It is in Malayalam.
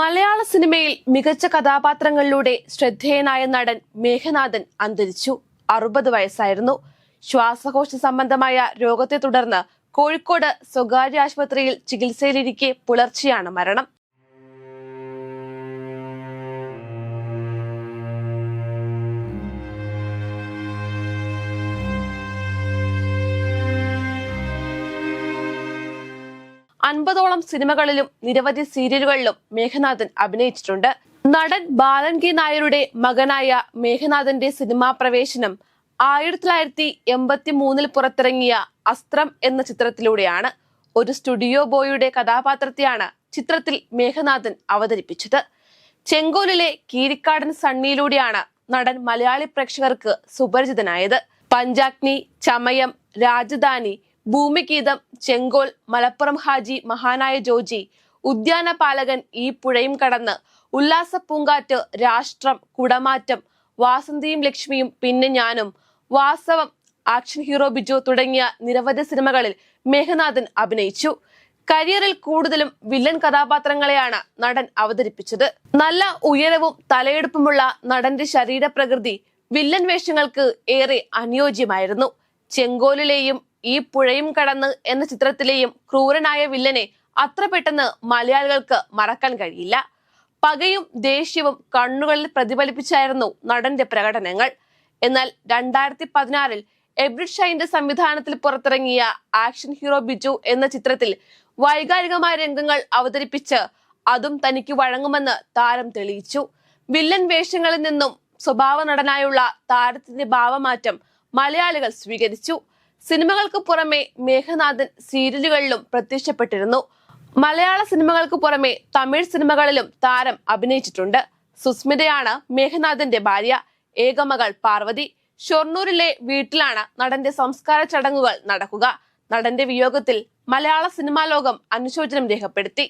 മലയാള സിനിമയിൽ മികച്ച കഥാപാത്രങ്ങളിലൂടെ ശ്രദ്ധേയനായ നടൻ മേഘനാഥൻ അന്തരിച്ചു. അറുപത് വയസ്സായിരുന്നു. ശ്വാസകോശ സംബന്ധമായ രോഗത്തെ തുടർന്ന് കോഴിക്കോട് സ്വകാര്യ ആശുപത്രിയിൽ ചികിത്സയിലിരിക്കെ പുലർച്ചെയാണ് മരണം. അൻപതോളം സിനിമകളിലും നിരവധി സീരിയലുകളിലും മേഘനാഥൻ അഭിനയിച്ചിട്ടുണ്ട്. നടൻ ബാലൻ കെ നായരുടെ മകനായ മേഘനാഥന്റെ സിനിമാ പ്രവേശനം ആയിരത്തി തൊള്ളായിരത്തി എൺപത്തി മൂന്നിൽ പുറത്തിറങ്ങിയ അസ്ത്രം എന്ന ചിത്രത്തിലൂടെയാണ്. ഒരു സ്റ്റുഡിയോ ബോയുടെ കഥാപാത്രത്തെയാണ് ചിത്രത്തിൽ മേഘനാഥൻ അവതരിപ്പിച്ചത്. ചെങ്കോലിലെ കീരിക്കാടൻ സണ്ണിയിലൂടെയാണ് നടൻ മലയാളി പ്രേക്ഷകർക്ക് സുപരിചിതനായത്. പഞ്ചാഗ്നി ചമയം രാജധാനി ഭൂമിഗീതം ചെങ്കോൽ മലപ്പുറം ഹാജി മഹാനായ ജോജി ഉദ്യാന പാലകൻ ഈ പുഴയും കടന്ന് ഉല്ലാസ പൂങ്കാറ്റ് രാഷ്ട്രം കുടമാറ്റം വാസന്തിയും ലക്ഷ്മിയും പിന്നെ ഞാനും വാസവം ആക്ഷൻ ഹീറോ ബിജു തുടങ്ങിയ നിരവധി സിനിമകളിൽ മേഘനാഥൻ അഭിനയിച്ചു. കരിയറിൽ കൂടുതലും വില്ലൻ കഥാപാത്രങ്ങളെയാണ് നടൻ അവതരിപ്പിച്ചത്. നല്ല ഉയരവും തലയെടുപ്പുമുള്ള നടന്റെ ശരീരപ്രകൃതി വില്ലൻ വേഷങ്ങൾക്ക് ഏറെ അനുയോജ്യമായിരുന്നു. ചെങ്കോലിലെയും ഈ പുഴയും കടന്ന് എന്ന ചിത്രത്തിലെയും ക്രൂരനായ വില്ലനെ അത്ര പെട്ടെന്ന് മലയാളികൾക്ക് മറക്കാൻ കഴിയില്ല. പകയും ദേഷ്യവും കണ്ണുകളിൽ പ്രതിഫലിപ്പിച്ചായിരുന്നു നടന്റെ പ്രകടനങ്ങൾ. എന്നാൽ രണ്ടായിരത്തി പതിനാറിൽ എബ്രിഡ് ഷൈന്റെ സംവിധാനത്തിൽ പുറത്തിറങ്ങിയ ആക്ഷൻ ഹീറോ ബിജു എന്ന ചിത്രത്തിൽ വൈകാരികമായ രംഗങ്ങൾ അവതരിപ്പിച്ച് അതും തനിക്ക് വഴങ്ങുമെന്ന് താരം തെളിയിച്ചു. വില്ലൻ വേഷങ്ങളിൽ നിന്നും സ്വഭാവ നടനായുള്ള താരത്തിന്റെ ഭാവമാറ്റം മലയാളികൾ സ്വീകരിച്ചു. സിനിമകൾക്ക് പുറമെ മേഘനാഥൻ സീരിയലുകളിലും പ്രത്യക്ഷപ്പെട്ടിരുന്നു. മലയാള സിനിമകൾക്ക് പുറമെ തമിഴ് സിനിമകളിലും താരം അഭിനയിച്ചിട്ടുണ്ട്. സുസ്മിതയാണ് മേഘനാഥന്റെ ഭാര്യ. ഏകമകൾ പാർവതി. ഷൊർണൂരിലെ വീട്ടിലാണ് നടന്റെ സംസ്കാര ചടങ്ങുകൾ നടക്കുക. നടന്റെ വിയോഗത്തിൽ മലയാള സിനിമാ ലോകം അനുശോചനം രേഖപ്പെടുത്തി.